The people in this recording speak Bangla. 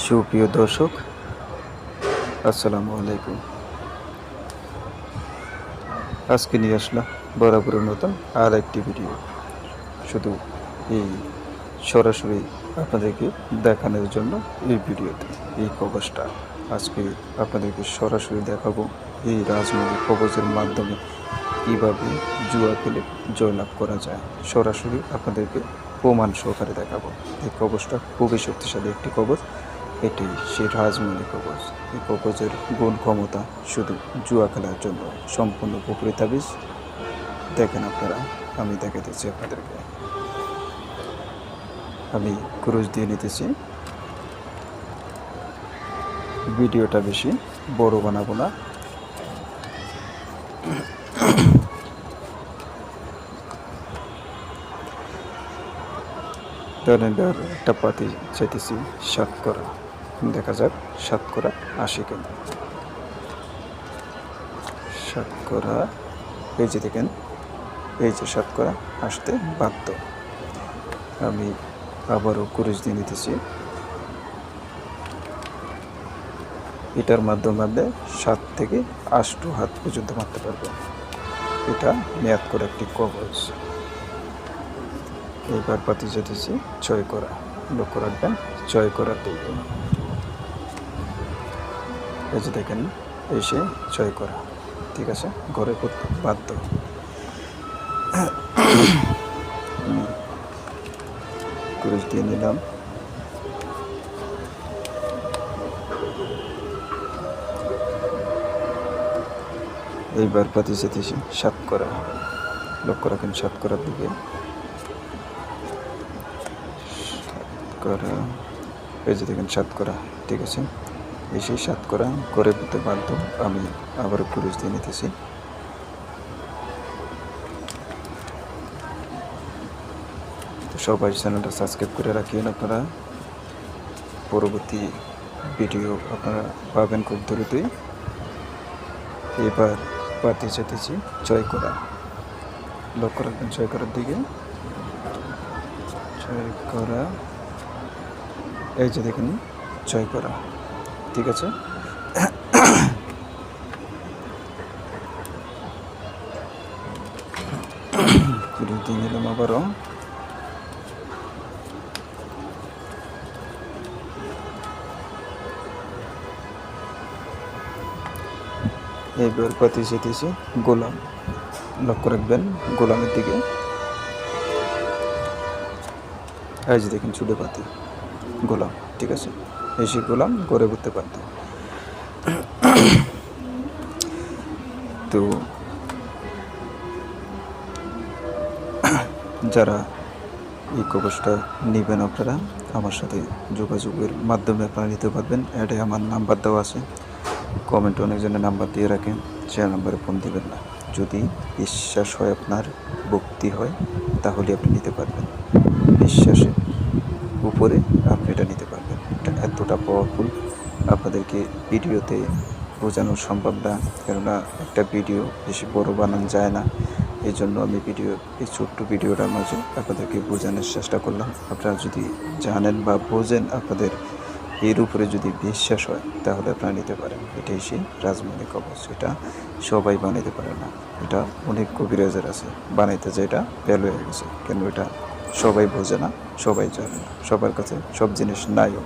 সুপ্রিয় দর্শক, আসসালামু আলাইকুম। আজকে নিয়ে আসলাম বরাবরের মতন আর একটি ভিডিও শুধু এই সরাসরি আপনাদেরকে দেখানোর জন্য এই ভিডিওতে এই কবচটা আজকে আপনাদেরকে সরাসরি দেখাবো এই রাজনৈতিক কবচের মাধ্যমে কীভাবে জুয়া খেলে জয়লাভ করা যায়। সরাসরি আপনাদেরকে প্রমাণ সহকারে দেখাবো। এই কবচটা খুবই শক্তিশালী একটি কবচ এটি সেই রাজমৌলি কবচ এই কবচের গুণ ক্ষমতা শুধু জুয়া খেলার জন্য সম্পূর্ণ পুকুরে তাবিজ দেখেন আপনারা, আমি দেখাতেছি আপনাদেরকে। আমি ক্রুজ দিয়ে নিতেছি। ভিডিওটা বেশি বড় বানাবো না। ধরেন একটা পাতি চাইতেছি সাত করা। দেখা যাক, সাতকরা আশি কেন? সাত করা এই যে দেখেন, এই যে সাত করা আসতে বাধ্য। আমি আবারও কুড়িশ দিয়ে নিতেছি। এটার মাধ্যমে সাত থেকে আষ্ট হাত পর্যন্ত মারতে পারবে এটা মেয়াদ করে একটি কবজ। এইবার পাতি যেতেছি ছয় করা। লক্ষ্য রাখবেন, ছয় করা দিকে এই যে দেখেন, এসে জয় করা। ঠিক আছে? ঘরে করতে বাধ্য। কুড়িশ দিয়ে নিলাম। এইবার পাতি যেতেছি সাত করা। লক্ষ্য রাখেন, সাত করার দিকে। করা। এই যে দেখেন, সাত করা। ঠিক আছে? এই সেই সাত করা করে দিতে বাধ্য। আমি আবারও পুরুষ দিয়ে নিতেছি। সবাই চ্যানেলটা সাবস্ক্রাইব করে রাখিয়েন আপনারা। পরবর্তী ভিডিও আপনারা পাবেন খুব দ্রুতই। এবার পাতি যেতেছি জয় করা লক্ষ্য রাখবেন জয় করার দিকে। জয় করা এই যে দেখুন জয় করা ঠিক আছে? দিয়ে নিলাম আবারও। এইবার পাতি যেতেছি গোলাম, লক্ষ্য রাখবেন, গোলামের দিকে। এই যে দেখুন ছুটে পাতি গোলাম, ঠিক আছে? এসে গোলাম, গড়ে উঠতে পারত। তো যারা এই কবচটা নেবেন আপনারা, আমার সাথে যোগাযোগের মাধ্যমে আপনারা নিতে পারবেন। অ্যাডে আমার নাম্বার দেওয়া আছে। কমেন্টে অনেকজনের নাম্বার দিয়ে রাখেন। সে নাম্বারে ফোন দেবেন না। যদি বিশ্বাস হয় আপনার, ভক্তি হয়, তাহলে আপনি নিতে পারবেন। বিশ্বাসের উপরে আপনি এটা নিতে পারবেন। এতটা পাওয়ারফুল আপনাদেরকে ভিডিওতে বোঝানো সম্ভব না, কেননা একটা ভিডিও বেশি বড় বানানো যায় না। এই জন্য আমি ভিডিও, এই ছোট্ট ভিডিওটার মাঝে আপনাদেরকে বোঝানোর চেষ্টা করলাম। আপনারা যদি জানেন বা বোঝেন আপনাদের এর উপরে যদি বিশ্বাস হয়, তাহলে আপনারা নিতে পারেন। এটাই সেই রাজমণি কবচ। এটা সবাই বানাইতে পারে না। এটা অনেক কবিরাজের আছে। বানাইতে যে এটা ফেল হয়ে গেছে। কেন এটা সবাই বোঝে না, সবাই জানে না। সবার কাছে সব জিনিস নাইও